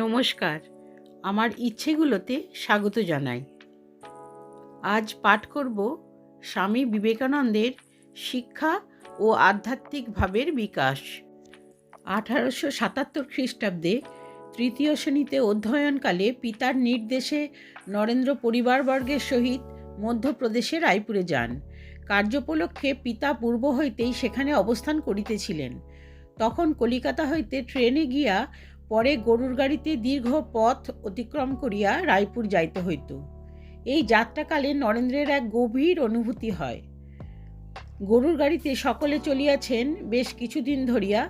নমস্কার। আমার ইচ্ছেগুলোতে স্বাগত জানাই। আজ পাঠ করব স্বামী বিবেকানন্দের শিক্ষা ও আধ্যাত্মিক ভাবের বিকাশ। আঠারোশো সাতাত্তর খ্রিস্টাব্দে তৃতীয় শ্রেণীতে অধ্যয়নকালে পিতার নির্দেশে নরেন্দ্র পরিবারবর্গের সহিত মধ্যপ্রদেশে রায়পুরে যান। কার্যোপলক্ষে পিতা পূর্ব হইতেই সেখানে অবস্থান করিতেছিলেন। তখন কলিকাতা হইতে ট্রেনে গিয়া পরে গরুর গাড়িতে দীর্ঘ পথ অতিক্রম করিয়া রায়পুর যাইতে হইত। এই যাত্রাকালে নরেন্দ্রের এক গভীর অনুভূতি হয়। গরুর গাড়িতে সকলে চলিয়াছেন বেশ কিছুদিন ধরিয়া।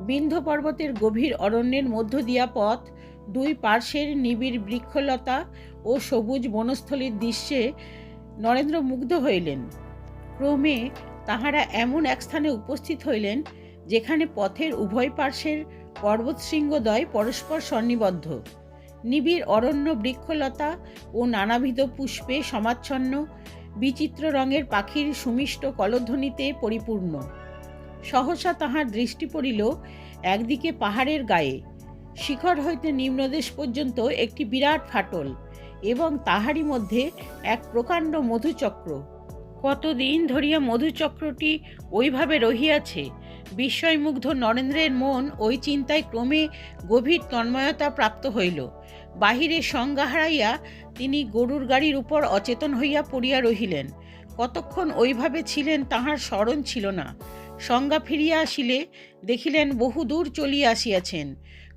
বিন্ধ পর্বতের গভীর অরণ্যের মধ্য দিয়া পথ, দুই পার্শ্বের নিবিড় বৃক্ষলতা ও সবুজ বনস্থলীর দৃশ্যে নরেন্দ্র মুগ্ধ হইলেন। ক্রমে তাহারা এমন এক স্থানে উপস্থিত হইলেন, যেখানে পথের উভয় পার্শ্বের পর্বত শৃঙ্গদ্বয় পরস্পর সন্নিবদ্ধ নিবিড় অরণ্য বৃক্ষলতা ও নানাবিধ পুষ্পে সমাচ্ছন্ন, বিচিত্র রঙের পাখির সুমিষ্ট কলধ্বনিতে পরিপূর্ণ। সহসা তাহার দৃষ্টি পড়িল একদিকে পাহাড়ের গায়ে। শিখর হইতে নিম্নদেশ পর্যন্ত একটি বিরাট ফাটল এবং তাহারই মধ্যে এক প্রকাণ্ড মধুচক্র। কতদিন ধরিয়া মধুচক্রটি ওইভাবে রহিয়াছে? বিস্ময়মুগ্ধ নরেন্দ্রের মন ওই চিন্তায় ক্রমে গভীর তন্ময়তা প্রাপ্ত হইল। বাহিরে সংজ্ঞা হারাইয়া তিনি গরুর গাড়ির উপর অচেতন হইয়া পড়িয়া রহিলেন। কতক্ষণ ওইভাবে ছিলেন তাহার স্মরণ ছিল না। সংজ্ঞা ফিরিয়া আসিলে দেখিলেন বহুদূর চলিয়া আসিয়াছেন।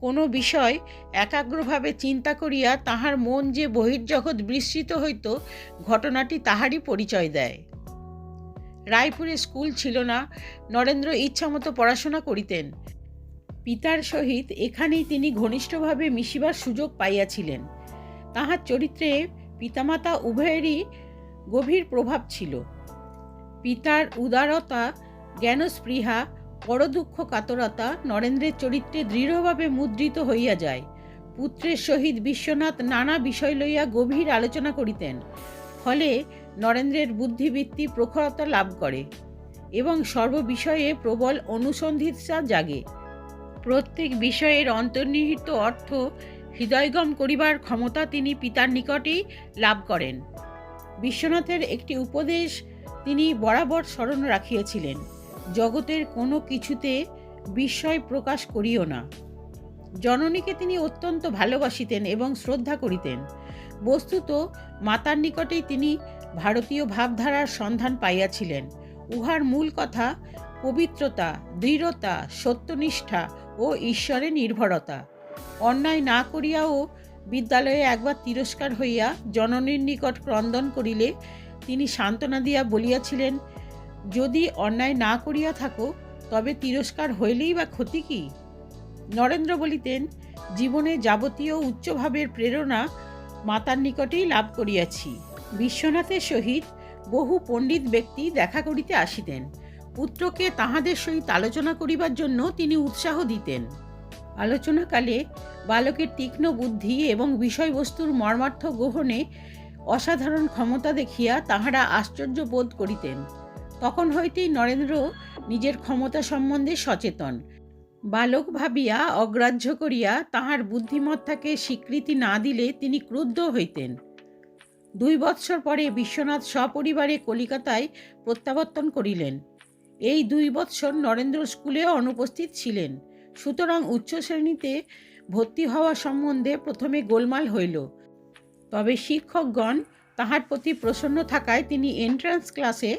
কোনো বিষয় একাগ্রভাবে চিন্তা করিয়া তাহার মন যে বহির্জগৎ বিস্মৃত হইত, ঘটনাটি তাহারই পরিচয় দেয়। রায়পুরে স্কুল ছিল না। নরেন্দ্র ইচ্ছামতো পড়াশোনা করিতেন। পিতার সহিত এখানেই তিনি ঘনিষ্ঠভাবে মিশিবার সুযোগ পাইয়াছিলেন। তাহার চরিত্রে পিতামাতা উভয়েরই গভীর প্রভাব ছিল। পিতার উদারতা, জ্ঞানস্পৃহা, পরদুঃখ কাতরতা নরেন্দ্রের চরিত্রে দৃঢ়ভাবে মুদ্রিত হইয়া যায়। পুত্রের সহিত বিশ্বনাথ নানা বিষয় লইয়া গভীর আলোচনা করিতেন। ফলে নরেন্দ্রের বুদ্ধিবৃত্তি প্রখরতা লাভ করে এবং সর্ববিষয়ে প্রবল অনুসন্ধিৎসা জাগে। প্রত্যেক বিষয়ের অন্তর্নিহিত অর্থ হৃদয়গম করিবার ক্ষমতা তিনি পিতার নিকটেই লাভ করেন। বিশ্বনাথের একটি উপদেশ তিনি বরাবর স্মরণ রাখিয়াছিলেন, জগতের কোনো কিছুতে বিস্ময় প্রকাশ করিও না। জননীকে তিনি অত্যন্ত ভালোবাসিতেন এবং শ্রদ্ধা করিতেন। বস্তুত মাতার নিকটেই তিনি ভারতীয় ভাবধারার সন্ধান পাইয়াছিলেন। উহার মূল কথা পবিত্রতা, দৃঢ়তা, সত্যনিষ্ঠা ও ঈশ্বরে নির্ভরতা। অন্যায় না করিয়াও বিদ্যালয়ে একবার তিরস্কার হইয়া জননীর নিকট ক্রন্দন করিলে তিনি সান্ত্বনা দিয়া বলিয়াছিলেন, যদি অন্যায় না করিয়া থাকো, তবে তিরস্কার হইলেই বা ক্ষতি কি? নরেন্দ্র বলিতেন, জীবনে যাবতীয় উচ্চভাবের প্রেরণা মাতার নিকটেই লাভ করিয়াছি। বিশ্বনাথের সহিত বহু পণ্ডিত ব্যক্তি দেখা করিতে আসিতেন। পুত্রকে তাহাদের সহিত আলোচনা করিবার জন্য তিনি উৎসাহ দিতেন। আলোচনাকালে বালকের তীক্ষ্ণ বুদ্ধি এবং বিষয়বস্তুর মর্মার্থ গ্রহণে অসাধারণ ক্ষমতা দেখিয়া তাহারা আশ্চর্য বোধ করিতেন। তখন হইতেই নরেন্দ্র নিজের ক্ষমতা সম্বন্ধে সচেতন। বালক ভাবিয়া অগ্রাহ্য করিয়া তাহার বুদ্ধিমত্তাকে স্বীকৃতি না দিলে তিনি ক্রুদ্ধ হইতেন। দুই বৎসর পরে বিশ্বনাথ সপরিবারে কলিকাতায় প্রত্যাবর্তন করিলেন। এই দুই বৎসর নরেন্দ্র স্কুলেও অনুপস্থিত ছিলেন। সুতরাং উচ্চ শ্রেণীতে ভর্তি হওয়া সম্বন্ধে প্রথমে গোলমাল হইল। তবে শিক্ষকগণ তাহার প্রতি প্রসন্ন থাকায় তিনি এন্ট্রান্স ক্লাসে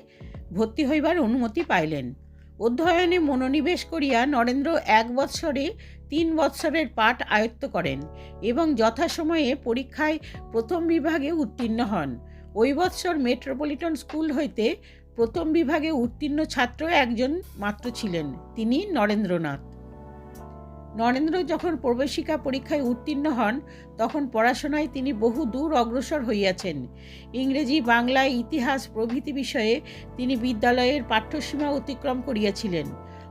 ভর্তি হইবার অনুমতি পাইলেন। অধ্যয়নে মনোনিবেশ করিয়া নরেন্দ্র এক বৎসরে তিন বৎসরের পাঠ আয়ত্ত করেন এবং যথাসময়ে পরীক্ষায় প্রথম বিভাগে উত্তীর্ণ হন। ওই বৎসর মেট্রোপলিটন স্কুল হইতে প্রথম বিভাগে উত্তীর্ণ ছাত্র একজন মাত্র ছিলেন, তিনি নরেন্দ্রনাথ। নরেন্দ্র যখন প্রবেশিকা পরীক্ষায় উত্তীর্ণ হন, তখন পড়াশোনায় তিনি বহু দূর অগ্রসর হইয়াছেন। ইংরেজি, বাংলা, ইতিহাস প্রভৃতি বিষয়ে তিনি বিদ্যালয়ের পাঠ্যসীমা অতিক্রম করিয়াছিলেন।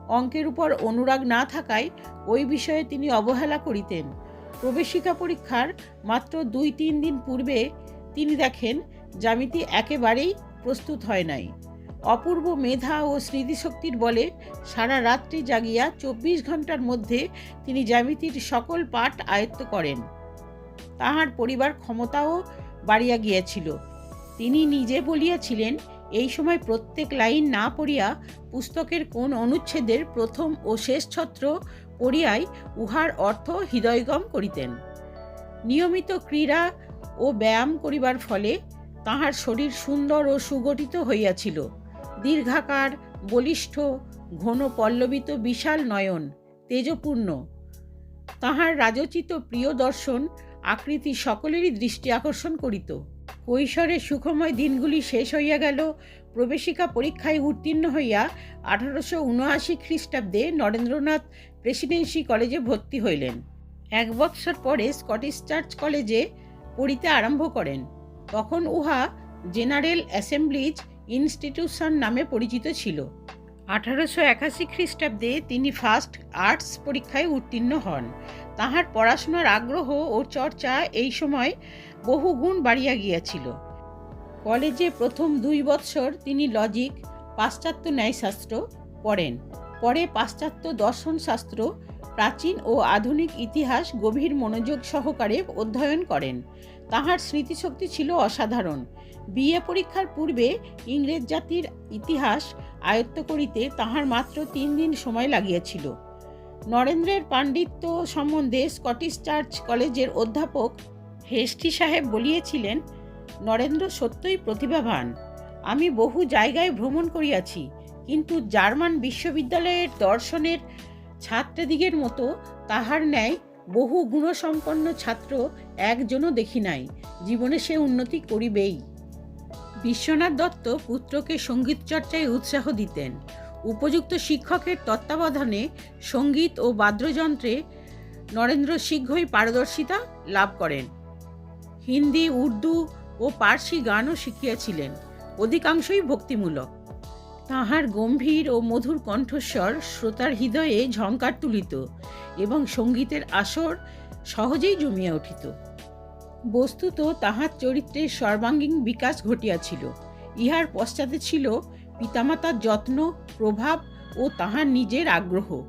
অঙ্কের উপর অনুরাগ না থাকায় ওই বিষয়ে তিনি অবহেলা করিতেন। প্রবেশিকা পরীক্ষার মাত্র দুই তিন দিন পূর্বে তিনি দেখেন, জ্যামিতি একেবারেই প্রস্তুত হয় নাই। অপূর্ব মেধা ও স্মৃতিশক্তির বলে সারা রাত্রি জাগিয়া চব্বিশ ঘণ্টার মধ্যে তিনি জ্যামিতির সকল পাঠ আয়ত্ত করেন। তাহার পরিবার ক্ষমতাও বাড়িয়া গিয়াছিল। তিনি নিজে বলিয়াছিলেন, এই সময় প্রত্যেক লাইন না পড়িয়া পুস্তকের কোন অনুচ্ছেদের প্রথম ও শেষ ছত্র পড়িয়াই উহার অর্থ হৃদয়গম করিতেন। নিয়মিত ক্রীড়া ও ব্যায়াম করিবার ফলে তাহার শরীর সুন্দর ও সুগঠিত হইয়াছিল। দীর্ঘাকার, বলিষ্ঠ, ঘন পল্লবিত বিশাল নয়ন, তেজপূর্ণ। তাহার রাজচিত প্রিয় দর্শন আকৃতি সকলেরই দৃষ্টি আকর্ষণ করিত। কৈশোরের সুখময় দিনগুলি শেষ হইয়া গেল, প্রবেশিকা পরীক্ষায় উত্তীর্ণ হইয়া আঠারোশো উনআশি খ্রিস্টাব্দে নরেন্দ্রনাথ প্রেসিডেন্সি কলেজে ভর্তি হইলেন। এক বৎসর পরে স্কটিশ চার্চ কলেজে পড়িতে আরম্ভ করেন। তখন উহা জেনারেল অ্যাসেম্বলিজ ইনস্টিটিউশন নামে পরিচিত ছিল। আঠারোশো একাশি খ্রিস্টাব্দে তিনি ফার্স্ট আর্টস পরীক্ষায় উত্তীর্ণ হন। তাহার পড়াশোনার আগ্রহ ও চর্চা এই সময় বহু গুণ বাড়িয়া গিয়াছিল। কলেজে প্রথম দুই বৎসর তিনি লজিক, পাশ্চাত্য ন্যায়শাস্ত্র পড়েন। পরে পাশ্চাত্য দর্শনশাস্ত্র, প্রাচীন ও আধুনিক ইতিহাস গভীর মনোযোগ সহকারে অধ্যয়ন করেন। তাহার স্মৃতিশক্তি ছিল অসাধারণ। বিএ পরীক্ষার পূর্বে ইংরেজ জাতির ইতিহাস আয়ত্ত করিতে তাহার মাত্র তিন দিন সময় লাগিয়াছিল। নরেন্দ্রের পাণ্ডিত্য সম্বন্ধে স্কটিশ চার্চ কলেজের অধ্যাপক হেস্টি সাহেব বলিয়েছিলেন, নরেন্দ্র সত্যই প্রতিভাবান। আমি বহু জায়গায় ভ্রমণ করিয়াছি, কিন্তু জার্মান বিশ্ববিদ্যালয়ের দর্শনের ছাত্রদিগের মতো তাহার ন্যায় বহু গুণসম্পন্ন ছাত্র একজনও দেখি নাই। জীবনে সে উন্নতি করিবেই। বিশ্বনাথ দত্ত পুত্রকে সংগীত চর্চায় উৎসাহ দিতেন। উপযুক্ত শিক্ষকের তত্ত্বাবধানে সংগীত ও বাদ্যযন্ত্রে নরেন্দ্র শীঘ্রই পারদর্শিতা লাভ করেন। হিন্দি, উর্দু ও পার্সি গানও শিখিয়াছিলেন, অধিকাংশই ভক্তিমূলক। তাহার গম্ভীর ও মধুর কণ্ঠস্বর শ্রোতার হৃদয়ে ঝঙ্কার তুলিত এবং সঙ্গীতের আসর সহজেই জমিয়া উঠিত। বস্তুত তাহার চরিত্রের সর্বাঙ্গীন বিকাশ ঘটিয়াছিল। ইহার পশ্চাতে ছিল পিতামাতার যত্ন, প্রভাব ও তাহার নিজের আগ্রহ।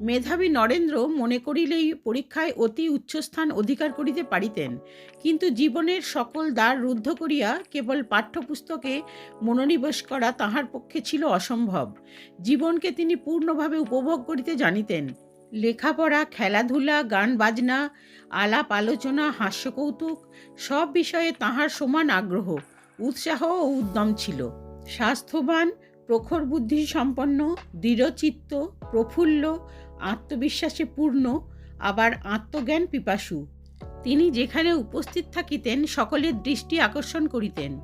মেধাবী নরেন্দ্র মনে করিলেই পরীক্ষায় অতি উচ্চস্থান অধিকার করিতে পারিতেন, কিন্তু জীবনের সকল দ্বার রুদ্ধ করিয়া কেবল পাঠ্যপুস্তকে মনোনিবেশ করা তাহার পক্ষে ছিল অসম্ভব। জীবনকে তিনি পূর্ণভাবে উপভোগ করিতে জানিতেন। লেখাপড়া, খেলাধুলা গান বাজনা আলাপ আলোচনা, হাস্যকৌতুক, সব বিষয়ে তাহার সমান আগ্রহ, উৎসাহ ও উদ্যম ছিল। স্বাস্থ্যবান, প্রখর বুদ্ধি সম্পন্ন দৃঢ়চিত্ত, প্রফুল্ল, আত্মবিশ্বাসে পূর্ণ, আবার আত্মজ্ঞান পিপাসু। তিনি যেখানে উপস্থিত থাকিতেন সকলের দৃষ্টি আকর্ষণ করিতেন।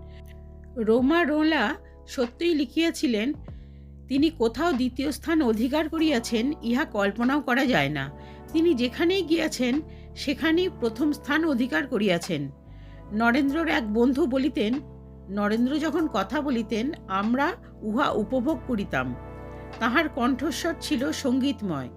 রোমা রোলা সত্যই লিখিয়াছিলেন তিনি কোথাও দ্বিতীয় স্থান অধিকার করিয়াছেন, ইহা কল্পনাও করা যায় না। তিনি যেখানেই গিয়াছেন, সেখানেই প্রথম স্থান অধিকার করিয়াছেন। নরেন্দ্রর এক বন্ধু বলিতেন, নরেন্দ্র যখন কথা বলিতেন, আমরা উহা উপভোগ করিতাম। তাহার কণ্ঠস্বর ছিল সঙ্গীতময়।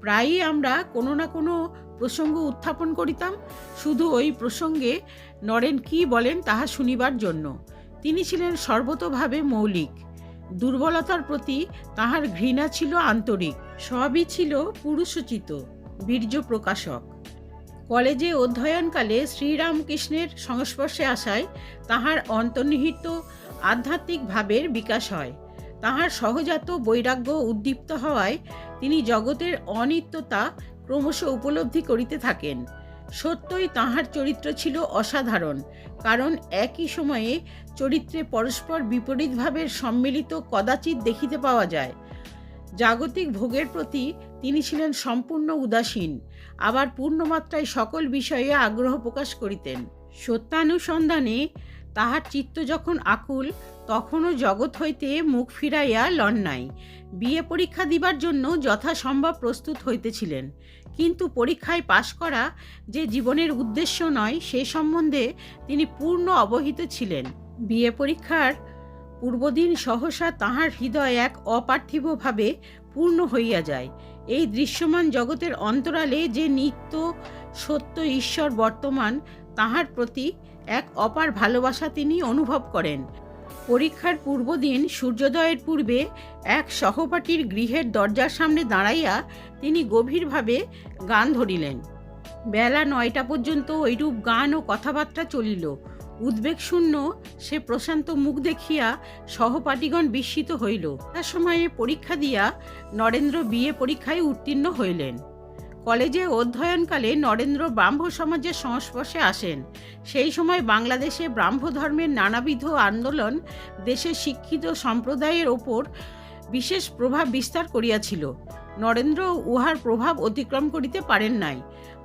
প্রায়ই আমরা কোনো না কোনো প্রসঙ্গ উত্থাপন করিতাম, শুধু ওই প্রসঙ্গে নরেন কি বলেন তাহা শুনিবার জন্য। তিনি ছিলেন সর্বতোভাবে মৌলিক। দুর্বলতার প্রতি তাহার ঘৃণা ছিল আন্তরিক, সবই ছিল পুরুষোচিত, বীর্য প্রকাশক। কলেজে অধ্যয়নকালে শ্রীরামকৃষ্ণের সংস্পর্শে আসায় তাহার অন্তর্নিহিত আধ্যাত্মিক ভাবের বিকাশ হয়। তাহার সহজাত বৈরাগ্য উদ্দীপ্ত হওয়ায় তিনি জগতের অনিত্যতা ক্রমশ উপলব্ধি করিতে থাকেন। সত্যই তাহার চরিত্র ছিল অসাধারণ, কারণ একই সময়ে চরিত্রে পরস্পর বিপরীতভাবে সম্মিলিত কদাচিৎ দেখিতে পাওয়া যায়। জাগতিক ভোগের প্রতি তিনি ছিলেন সম্পূর্ণ উদাসীন, আবার পূর্ণমাত্রায় সকল বিষয়ে আগ্রহ প্রকাশ করিতেন। সত্যানুসন্ধানে তাহার চিত্ত যখন আকুল, তখনও জগৎ হইতে মুখ ফিরাইয়া লন নাই। বিয়ে পরীক্ষা দিবার জন্য যথাসম্ভব প্রস্তুত হইতেছিলেন। কিন্তু পরীক্ষায় পাশ করা যে জীবনের উদ্দেশ্য নয়, সে সম্বন্ধে তিনি পূর্ণ অবহিত ছিলেন। বিয়ে পরীক্ষার পূর্বদিন সহসা তাহার হৃদয় এক অপার্থিবভাবে পূর্ণ হইয়া যায়। এই দৃশ্যমান জগতের অন্তরালে যে নিত্য সত্য ঈশ্বর বর্তমান, তাহার প্রতি এক অপার ভালোবাসা তিনি অনুভব করেন। পরীক্ষার পূর্বদিন সূর্যোদয়ের পূর্বে এক সহপাঠীর গৃহের দরজার সামনে দাঁড়াইয়া তিনি গভীরভাবে গান ধরিলেন। বেলা নয়টা পর্যন্ত ঐরূপ গান ও কথাবার্তা চলিল। উদ্বেগশূন্য সে প্রশান্ত মুখ দেখিয়া সহপাঠীগণ বিস্মিত হইল। তার সময়ে পরীক্ষা দিয়া নরেন্দ্র বিএ পরীক্ষায় উত্তীর্ণ হইলেন। কলেজে অধ্যয়নকালে নরেন্দ্র ব্রাহ্ম সমাজের সংস্পর্শে আসেন। সেই সময় বাংলাদেশে ব্রাহ্ম ধর্মের নানাবিধ আন্দোলন দেশের শিক্ষিত সম্প্রদায়ের ওপর বিশেষ প্রভাব বিস্তার করিয়াছিল। নরেন্দ্র উহার প্রভাব অতিক্রম করিতে পারেন নাই।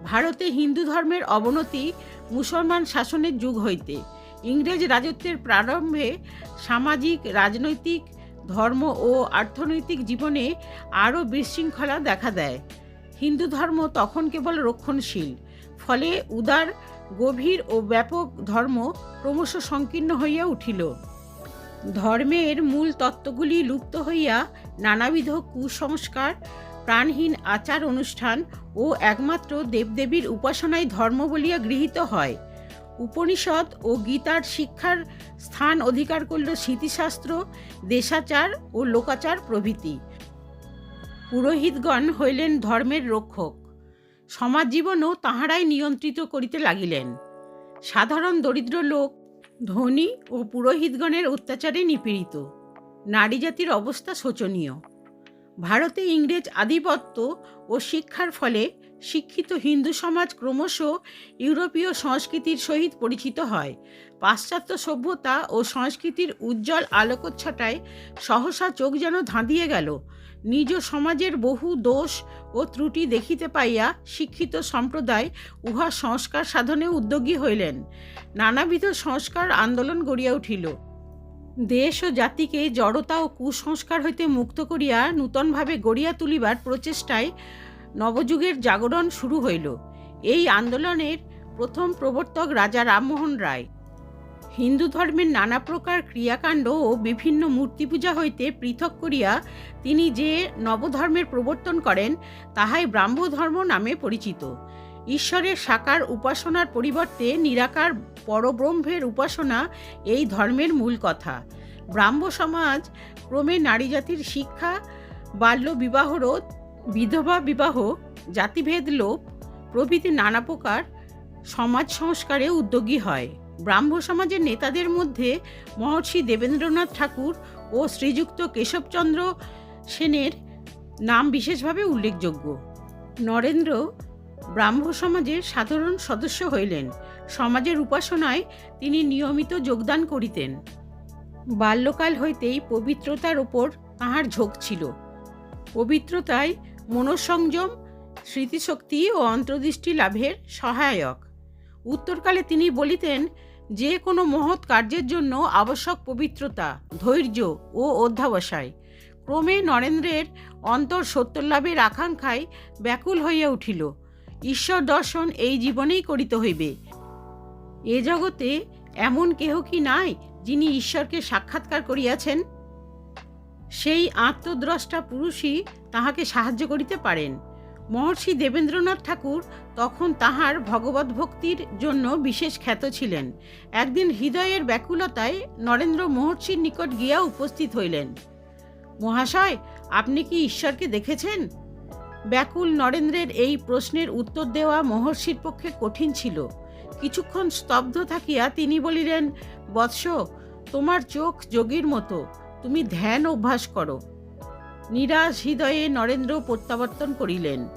ভারতে হিন্দু ধর্মের অবনতি মুসলমান শাসনের যুগ হইতে। ইংরেজ রাজত্বের প্রারম্ভে সামাজিক, রাজনৈতিক, ধর্ম ও অর্থনৈতিক জীবনে আরও বিশৃঙ্খলা দেখা দেয়। হিন্দু ধর্ম তখন কেবল রক্ষণশীল। ফলে উদার, গভীর ও ব্যাপক ধর্ম ক্রমশ সংকীর্ণ হইয়া উঠিল। ধর্মের মূল তত্ত্বগুলি লুপ্ত হইয়া নানাবিধ কুসংস্কার, প্রাণহীন আচার অনুষ্ঠান ও একমাত্র দেবদেবীর উপাসনায় ধর্ম বলিয়া গৃহীত হয়। উপনিষদ ও গীতার শিক্ষার স্থান অধিকার করল স্মৃতিশাস্ত্র, দেশাচার ও লোকাচার প্রভৃতি। পুরোহিতগণ হইলেন ধর্মের রক্ষক। সমাজ জীবনও তাহারাই নিয়ন্ত্রিত করিতে লাগিলেন। সাধারণ দরিদ্র লোক, ধনী ও পুরোহিতগণের অত্যাচারে নিপীড়িত। নারী জাতির অবস্থা শোচনীয়। ভারতে ইংরেজ আধিপত্য ও শিক্ষার ফলে শিক্ষিত হিন্দু সমাজ ক্রমশ ইউরোপীয় সংস্কৃতির সহিত পরিচিত হয়। পাশ্চাত্য সভ্যতা ও সংস্কৃতির উজ্জ্বল আলোকচ্ছটায় সহসা চোখ যেন ধাঁধিয়ে গেল। নিজ সমাজের বহু দোষ ও ত্রুটি দেখিতে পাইয়া শিক্ষিত সম্প্রদায় উহা সংস্কার সাধনে উদ্যোগী হইলেন। নানাবিধ সংস্কার আন্দোলন গড়িয়া উঠিল। দেশ ও জাতিকে জড়তা ও কুসংস্কার হইতে মুক্ত করিয়া নূতনভাবে গড়িয়া তুলিবার প্রচেষ্টায় নবযুগের জাগরণ শুরু হইল। এই আন্দোলনের প্রথম প্রবর্তক রাজা রামমোহন রায়। হিন্দু ধর্মের নানা প্রকার ক্রিয়াকাণ্ড ও বিভিন্ন মূর্তি পূজা হইতে পৃথক করিয়া তিনি যে নবধর্মের প্রবর্তন করেন, তাহাই ব্রাহ্মধর্ম নামে পরিচিত। ঈশ্বরের সাকার উপাসনার পরিবর্তে নিরাকার পরব্রহ্মের উপাসনা এই ধর্মের মূল কথা। ব্রাহ্ম সমাজ ক্রমে নারী জাতির শিক্ষা বাল্য বিবাহ রোধ বিধবা বিবাহ, জাতিভেদ লোপ, প্রভৃতি নানা প্রকার সমাজ সংস্কারে উদ্যোগী হয়। ব্রাহ্ম সমাজের নেতাদের মধ্যে মহর্ষি দেবেন্দ্রনাথ ঠাকুর ও শ্রীযুক্ত কেশবচন্দ্র সেনের নাম বিশেষভাবে উল্লেখযোগ্য। নরেন্দ্র ব্রাহ্ম সমাজের সাধারণ সদস্য হইলেন। সমাজের উপাসনায় তিনি নিয়মিত যোগদান করিতেন। বাল্যকাল হইতেই পবিত্রতার ওপর তাহার ঝোঁক ছিল। পবিত্রতায় মনঃসংযম, স্মৃতিশক্তি ও অন্তর্দৃষ্টি লাভের সহায়ক। উত্তরকালে তিনি বলিতেন, যে কোনো মহৎ কার্যের জন্য আবশ্যক পবিত্রতা, ধৈর্য ও অধ্যাবসায়। ক্রমে নরেন্দ্রের অন্তর সত্যলাভের আকাঙ্ক্ষায় ব্যাকুল হইয়া উঠিল। ঈশ্বর দর্শন এই জীবনেই করিতে হইবে। এ জগতে এমন কেহ কি নাই যিনি ঈশ্বরকে সাক্ষাৎকার করিয়াছেন? সেই আত্মদ্রষ্টা পুরুষই তাহাকে সাহায্য করিতে পারেন। মহর্ষি দেবেন্দ্রনাথ ঠাকুর তখন তাহার ভগবত ভক্তির জন্য বিশেষ খ্যাত ছিলেন। একদিন হৃদয়ের ব্যাকুলতায় নরেন্দ্র মহর্ষির নিকট গিয়া উপস্থিত হইলেন। মহাশয়, আপনি কি ঈশ্বরকে দেখেছেন? ব্যাকুল নরেন্দ্রের এই প্রশ্নের উত্তর দেওয়া মহর্ষির পক্ষে কঠিন ছিল। কিছুক্ষণ স্তব্ধ থাকিয়া তিনি বলিলেন, বৎস, তোমার চোখ যোগীর মতো। তুমি ধ্যান অভ্যাস করো। নিরাশ হৃদয়ে নরেন্দ্র প্রত্যাবর্তন করিলেন।